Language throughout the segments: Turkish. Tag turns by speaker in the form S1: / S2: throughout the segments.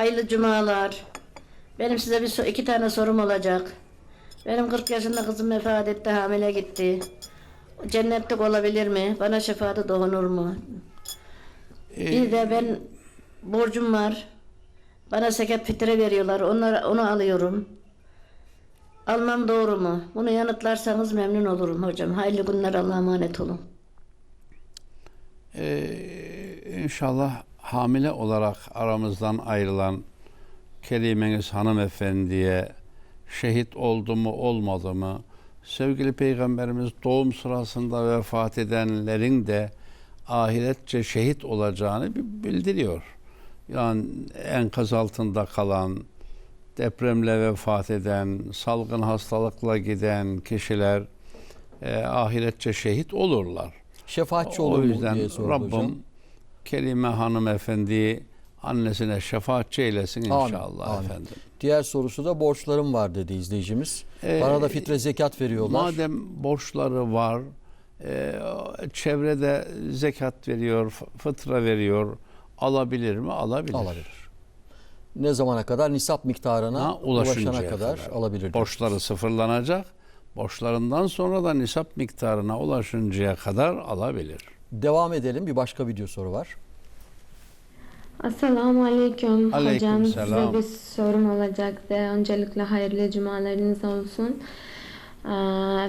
S1: Hayırlı cumalar. Benim size bir iki tane sorum olacak. Benim 40 yaşında kızım vefat etti, hamile gitti. Cennetlik olabilir mi? Bana şefaati dokunur mu? Bir de ben borcum var. Bana seket fitre veriyorlar. Onları, onu alıyorum. Almam doğru mu? Bunu yanıtlarsanız memnun olurum hocam. Hayırlı günler Allah'a emanet olun.
S2: Ee, inşallah hamile olarak aramızdan ayrılan Kerimeniz hanımefendiye şehit oldu mu olmadı mı? Sevgili Peygamberimiz doğum sırasında vefat edenlerin de ahiretçe şehit olacağını bi- bildiriyor. Yani enkaz altında kalan, depremle vefat eden, salgın hastalıkla giden kişiler e, ahiretçe şehit olurlar.
S3: Şefaatçi
S2: O
S3: olur mu
S2: yüzden
S3: diye
S2: Rabbim
S3: hocam.
S2: Kerime hanımefendi annesine şefaatçi eylesin
S3: Amin,
S2: inşallah
S3: amin.
S2: efendim.
S3: Diğer sorusu da borçlarım var dedi izleyicimiz.
S2: Ee,
S3: Bana da fitre zekat veriyorlar.
S2: Madem borçları var, e, çevrede zekat veriyor, fıtra veriyor, alabilir mi? Alabilir.
S3: Alabilir. Ne zamana kadar? Nisap miktarına
S2: Ha,
S3: ulaşana kadar,
S2: kadar.
S3: alabilir.
S2: Borçları sıfırlanacak. Borçlarından sonra da nisap miktarına ulaşıncaya kadar alabilir.
S3: Devam edelim. Bir başka video soru var.
S4: Assalamu aleyküm.
S2: Aleyküm
S4: Hocam
S2: selam.
S4: size bir sorum olacaktı. Öncelikle hayırlı cumalarınız olsun. Ee,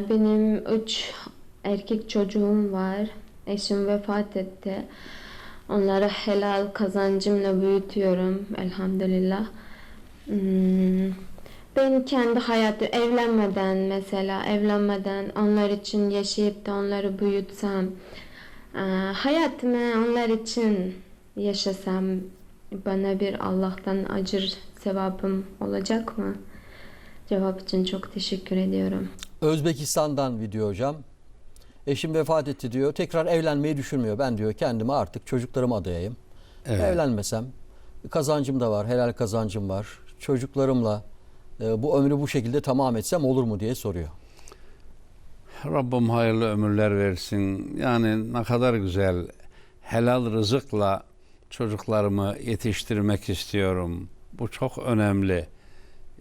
S4: Benim üç erkek çocuğum var. Eşim vefat etti. Onları helal kazancımla büyütüyorum elhamdülillah. Hmm, Ben kendi hayatı evlenmeden mesela evlenmeden onlar için yaşayıp da onları büyütsem hayatımı onlar için yaşasam bana bir Allah'tan acır sevabım olacak mı? Cevap için çok teşekkür ediyorum.
S3: Özbekistan'dan video hocam. Eşim vefat etti diyor. Tekrar evlenmeyi düşünmüyor. Ben diyor kendime artık çocuklarıma adayayım.
S2: Evet.
S3: Evlenmesem kazancım da var. Helal kazancım var. Çocuklarımla e, bu ömrü bu şekilde tamam etsem olur mu diye soruyor.
S2: Rabbim hayırlı ömürler versin. Yani ne kadar güzel helal rızıkla çocuklarımı yetiştirmek istiyorum. Bu çok önemli.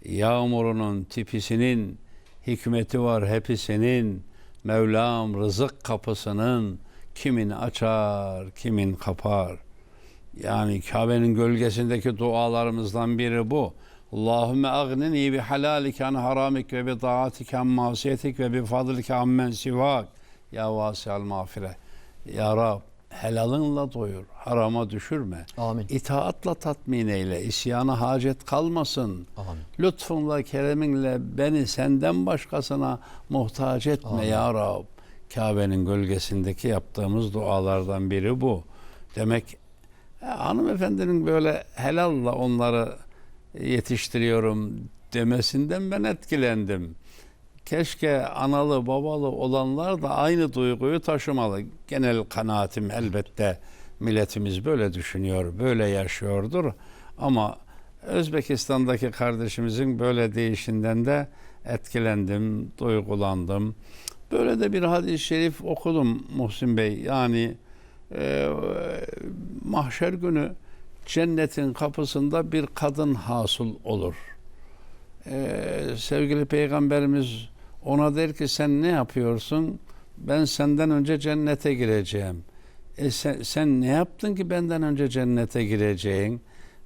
S2: Yağmurunun tipisinin hikmeti var hepsinin. Mevlam rızık kapısının kimin açar, kimin kapar. Yani Kabe'nin gölgesindeki dualarımızdan biri bu. Allahümme agnini bi halalike an haramik ve bi taatike an masiyetik ve bi fadlike ammen sivak. Ya vasial mağfire. Ya Rab helalınla doyur, harama düşürme.
S3: Amin.
S2: İtaatla tatmin eyle, isyana hacet kalmasın.
S3: Amin.
S2: Lütfunla, kereminle beni senden başkasına muhtaç etme
S3: Amin.
S2: ya Rab. Kabe'nin gölgesindeki yaptığımız dualardan biri bu. Demek e, hanımefendinin böyle helalla onları yetiştiriyorum demesinden ben etkilendim. Keşke analı babalı olanlar da aynı duyguyu taşımalı. Genel kanaatim elbette milletimiz böyle düşünüyor, böyle yaşıyordur. Ama Özbekistan'daki kardeşimizin böyle değişinden de etkilendim, duygulandım. Böyle de bir hadis-i şerif okudum Muhsin Bey. Yani e, mahşer günü cennetin kapısında bir kadın hasıl olur. Ee, sevgili peygamberimiz ona der ki sen ne yapıyorsun? Ben senden önce cennete gireceğim. E sen, sen ne yaptın ki benden önce cennete gireceğin?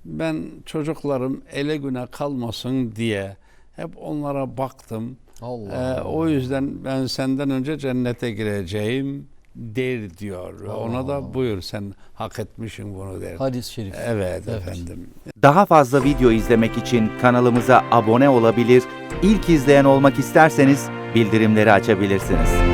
S2: Ben çocuklarım ele güne kalmasın diye hep onlara baktım.
S3: Allah
S2: Ee, o yüzden ben senden önce cennete gireceğim der diyor. Ve Ona da buyur sen hak etmişsin bunu der.
S3: Hadis-i şerif.
S2: Evet,
S3: Evet.
S2: efendim.
S5: Daha fazla video izlemek için kanalımıza abone olabilir, ilk izleyen olmak isterseniz bildirimleri açabilirsiniz.